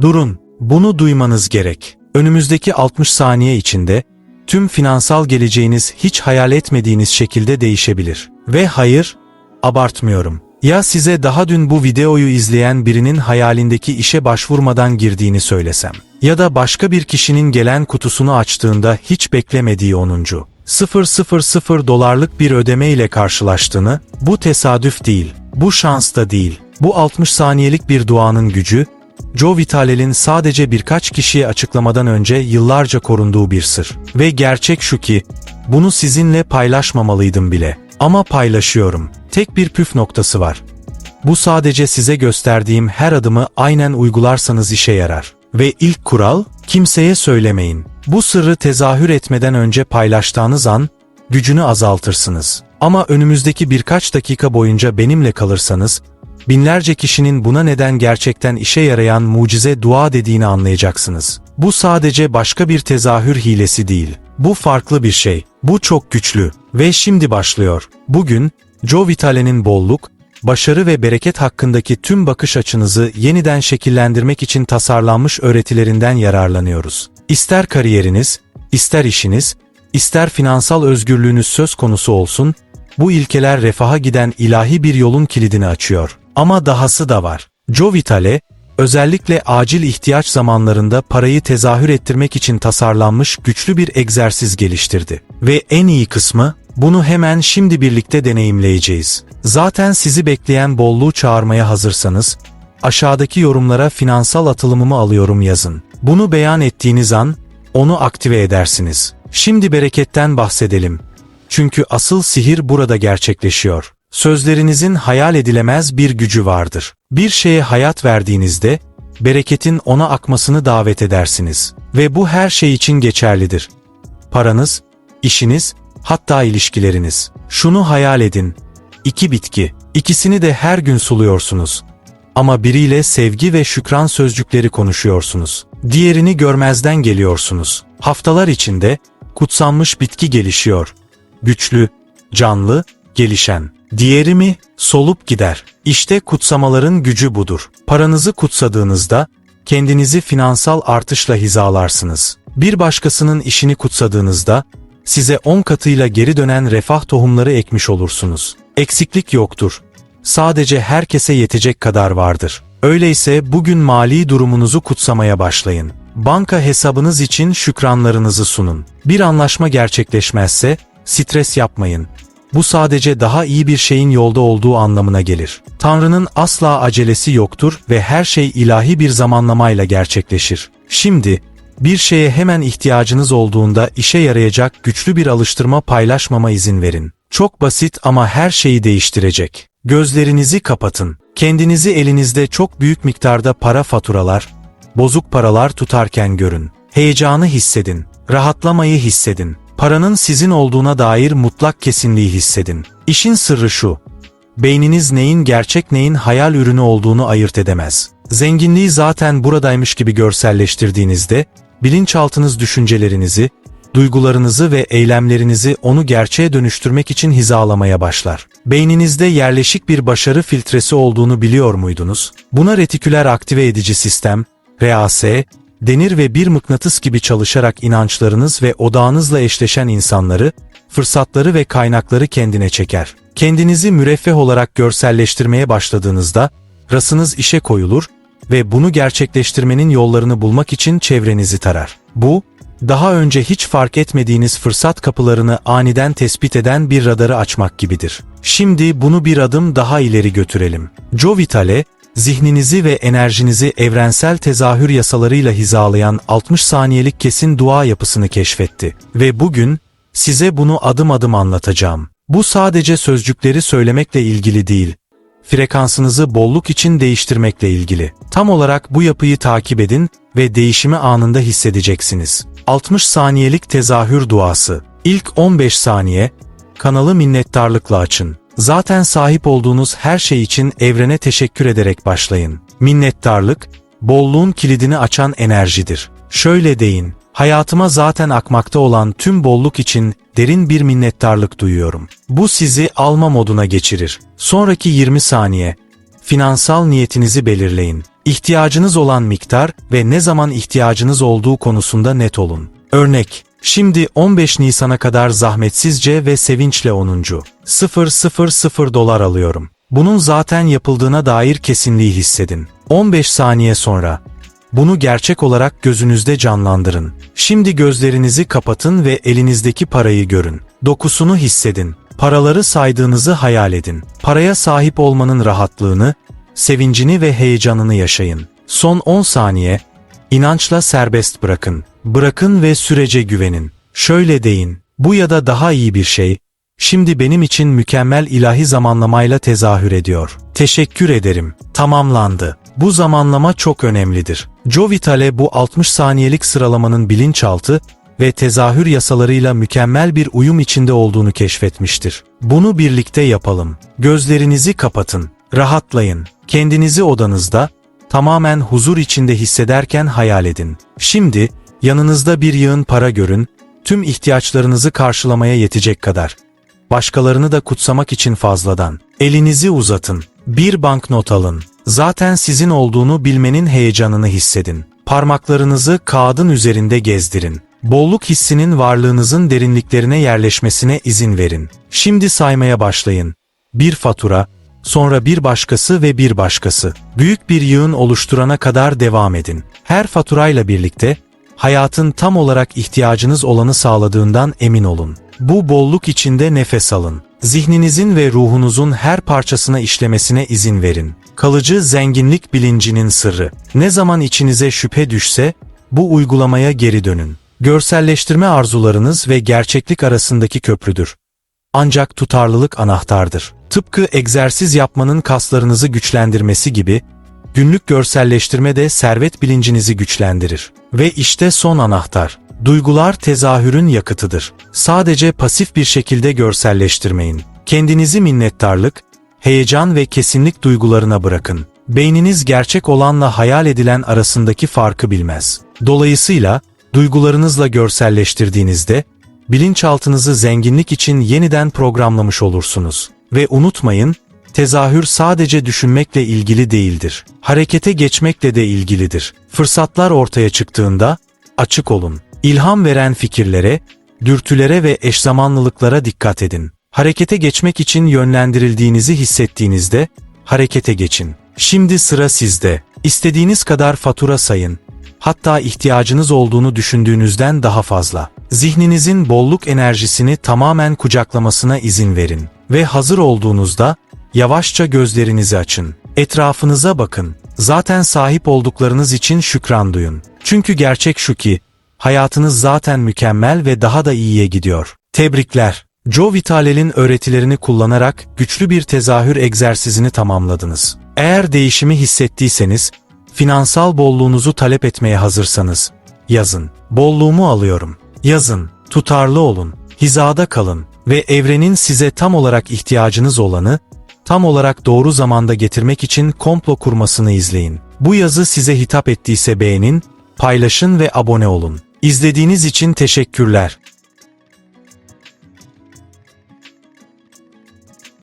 Durun, bunu duymanız gerek. Önümüzdeki 60 saniye içinde tüm finansal geleceğiniz hiç hayal etmediğiniz şekilde değişebilir. Ve hayır, abartmıyorum. Ya size daha dün bu videoyu izleyen birinin hayalindeki işe başvurmadan girdiğini söylesem? Ya da başka bir kişinin gelen kutusunu açtığında hiç beklemediği 10. 000 dolarlık bir ödeme ile karşılaştığını, bu tesadüf değil, bu şans da değil, bu 60 saniyelik bir duanın gücü, Joe Vitalel'in sadece birkaç kişiye açıklamadan önce yıllarca korunduğu bir sır. Ve gerçek şu ki, bunu sizinle paylaşmamalıydım bile. Ama paylaşıyorum. Tek bir püf noktası var. Bu sadece size gösterdiğim her adımı aynen uygularsanız işe yarar. Ve ilk kural, kimseye söylemeyin. Bu sırrı tezahür etmeden önce paylaştığınız an, gücünü azaltırsınız. Ama önümüzdeki birkaç dakika boyunca benimle kalırsanız, binlerce kişinin buna neden gerçekten işe yarayan mucize dua dediğini anlayacaksınız. Bu sadece başka bir tezahür hilesi değil. Bu farklı bir şey. Bu çok güçlü. Ve şimdi başlıyor. Bugün, Joe Vitale'nin bolluk, başarı ve bereket hakkındaki tüm bakış açınızı yeniden şekillendirmek için tasarlanmış öğretilerinden yararlanıyoruz. İster kariyeriniz, ister işiniz, ister finansal özgürlüğünüz söz konusu olsun, bu ilkeler refaha giden ilahi bir yolun kilidini açıyor. Ama dahası da var. Joe Vitale, özellikle acil ihtiyaç zamanlarında parayı tezahür ettirmek için tasarlanmış güçlü bir egzersiz geliştirdi. Ve en iyi kısmı, bunu hemen şimdi birlikte deneyimleyeceğiz. Zaten sizi bekleyen bolluğu çağırmaya hazırsanız, aşağıdaki yorumlara finansal atılımımı alıyorum yazın. Bunu beyan ettiğiniz an, onu aktive edersiniz. Şimdi bereketten bahsedelim. Çünkü asıl sihir burada gerçekleşiyor. Sözlerinizin hayal edilemez bir gücü vardır. Bir şeye hayat verdiğinizde, bereketin ona akmasını davet edersiniz. Ve bu her şey için geçerlidir. Paranız, işiniz, hatta ilişkileriniz. Şunu hayal edin. İki bitki. İkisini de her gün suluyorsunuz. Ama biriyle sevgi ve şükran sözcükleri konuşuyorsunuz. Diğerini görmezden geliyorsunuz. Haftalar içinde kutsanmış bitki gelişiyor. Güçlü, canlı, gelişen. Diğeri mi? Solup gider. İşte kutsamaların gücü budur. Paranızı kutsadığınızda kendinizi finansal artışla hizalarsınız. Bir başkasının işini kutsadığınızda size 10 katıyla geri dönen refah tohumları ekmiş olursunuz. Eksiklik yoktur. Sadece herkese yetecek kadar vardır. Öyleyse bugün mali durumunuzu kutsamaya başlayın. Banka hesabınız için şükranlarınızı sunun. Bir anlaşma gerçekleşmezse stres yapmayın. Bu sadece daha iyi bir şeyin yolda olduğu anlamına gelir. Tanrı'nın asla acelesi yoktur ve her şey ilahi bir zamanlamayla gerçekleşir. Şimdi, bir şeye hemen ihtiyacınız olduğunda işe yarayacak güçlü bir alıştırma paylaşmama izin verin. Çok basit ama her şeyi değiştirecek. Gözlerinizi kapatın. Kendinizi elinizde çok büyük miktarda para faturalar, bozuk paralar tutarken görün. Heyecanı hissedin. Rahatlamayı hissedin. Paranın sizin olduğuna dair mutlak kesinliği hissedin. İşin sırrı şu. Beyniniz neyin gerçek neyin hayal ürünü olduğunu ayırt edemez. Zenginliği zaten buradaymış gibi görselleştirdiğinizde, bilinçaltınız düşüncelerinizi, duygularınızı ve eylemlerinizi onu gerçeğe dönüştürmek için hizalamaya başlar. Beyninizde yerleşik bir başarı filtresi olduğunu biliyor muydunuz? Buna retiküler aktive edici sistem, RAS, denir ve bir mıknatıs gibi çalışarak inançlarınız ve odağınızla eşleşen insanları, fırsatları ve kaynakları kendine çeker. Kendinizi müreffeh olarak görselleştirmeye başladığınızda, rasınız işe koyulur ve bunu gerçekleştirmenin yollarını bulmak için çevrenizi tarar. Bu, daha önce hiç fark etmediğiniz fırsat kapılarını aniden tespit eden bir radarı açmak gibidir. Şimdi bunu bir adım daha ileri götürelim. Joe Vitale, zihninizi ve enerjinizi evrensel tezahür yasalarıyla hizalayan 60 saniyelik kesin dua yapısını keşfetti. Ve bugün, size bunu adım adım anlatacağım. Bu sadece sözcükleri söylemekle ilgili değil, frekansınızı bolluk için değiştirmekle ilgili. Tam olarak bu yapıyı takip edin ve değişimi anında hissedeceksiniz. 60 saniyelik tezahür duası. İlk 15 saniye, kanalı minnettarlıkla açın. Zaten sahip olduğunuz her şey için evrene teşekkür ederek başlayın. Minnettarlık, bolluğun kilidini açan enerjidir. Şöyle deyin, hayatıma zaten akmakta olan tüm bolluk için derin bir minnettarlık duyuyorum. Bu sizi alma moduna geçirir. Sonraki 20 saniye, finansal niyetinizi belirleyin. İhtiyacınız olan miktar ve ne zaman ihtiyacınız olduğu konusunda net olun. Örnek, şimdi 15 Nisan'a kadar zahmetsizce ve sevinçle 10. 000 dolar alıyorum. Bunun zaten yapıldığına dair kesinliği hissedin. 15 saniye sonra, bunu gerçek olarak gözünüzde canlandırın. Şimdi gözlerinizi kapatın ve elinizdeki parayı görün. Dokusunu hissedin. Paraları saydığınızı hayal edin. Paraya sahip olmanın rahatlığını, sevincini ve heyecanını yaşayın. Son 10 saniye, inançla serbest bırakın. Bırakın ve sürece güvenin. Şöyle deyin, bu ya da daha iyi bir şey, şimdi benim için mükemmel ilahi zamanlamayla tezahür ediyor. Teşekkür ederim. Tamamlandı. Bu zamanlama çok önemlidir. Joe Vitale bu 60 saniyelik sıralamanın bilinçaltı ve tezahür yasalarıyla mükemmel bir uyum içinde olduğunu keşfetmiştir. Bunu birlikte yapalım. Gözlerinizi kapatın, rahatlayın. Kendinizi odanızda tamamen huzur içinde hissederken hayal edin. Şimdi yanınızda bir yığın para görün, tüm ihtiyaçlarınızı karşılamaya yetecek kadar. Başkalarını da kutsamak için fazladan. Elinizi uzatın. Bir banknot alın. Zaten sizin olduğunu bilmenin heyecanını hissedin. Parmaklarınızı kağıdın üzerinde gezdirin. Bolluk hissinin varlığınızın derinliklerine yerleşmesine izin verin. Şimdi saymaya başlayın. Bir fatura, sonra bir başkası ve bir başkası. Büyük bir yığın oluşturana kadar devam edin. Her faturayla birlikte hayatın tam olarak ihtiyacınız olanı sağladığından emin olun. Bu bolluk içinde nefes alın. Zihninizin ve ruhunuzun her parçasına işlemesine izin verin. Kalıcı zenginlik bilincinin sırrı. Ne zaman içinize şüphe düşse, bu uygulamaya geri dönün. Görselleştirme arzularınız ve gerçeklik arasındaki köprüdür. Ancak tutarlılık anahtardır. Tıpkı egzersiz yapmanın kaslarınızı güçlendirmesi gibi, günlük görselleştirme de servet bilincinizi güçlendirir. Ve işte son anahtar. Duygular tezahürün yakıtıdır. Sadece pasif bir şekilde görselleştirmeyin. Kendinizi minnettarlık, heyecan ve kesinlik duygularına bırakın. Beyniniz gerçek olanla hayal edilen arasındaki farkı bilmez. Dolayısıyla, duygularınızla görselleştirdiğinizde, bilinçaltınızı zenginlik için yeniden programlamış olursunuz. Ve unutmayın, tezahür sadece düşünmekle ilgili değildir. Harekete geçmekle de ilgilidir. Fırsatlar ortaya çıktığında, açık olun. İlham veren fikirlere, dürtülere ve eşzamanlılıklara dikkat edin. Harekete geçmek için yönlendirildiğinizi hissettiğinizde, harekete geçin. Şimdi sıra sizde. İstediğiniz kadar fatura sayın. Hatta ihtiyacınız olduğunu düşündüğünüzden daha fazla. Zihninizin bolluk enerjisini tamamen kucaklamasına izin verin. Ve hazır olduğunuzda, yavaşça gözlerinizi açın. Etrafınıza bakın. Zaten sahip olduklarınız için şükran duyun. Çünkü gerçek şu ki, hayatınız zaten mükemmel ve daha da iyiye gidiyor. Tebrikler. Joe Vitalel'in öğretilerini kullanarak güçlü bir tezahür egzersizini tamamladınız. Eğer değişimi hissettiyseniz, finansal bolluğunuzu talep etmeye hazırsanız, yazın. Bolluğumu alıyorum. Yazın. Tutarlı olun. Hizada kalın ve evrenin size tam olarak ihtiyacınız olanı, tam olarak doğru zamanda getirmek için komplo kurmasını izleyin. Bu yazı size hitap ettiyse beğenin, paylaşın ve abone olun. İzlediğiniz için teşekkürler.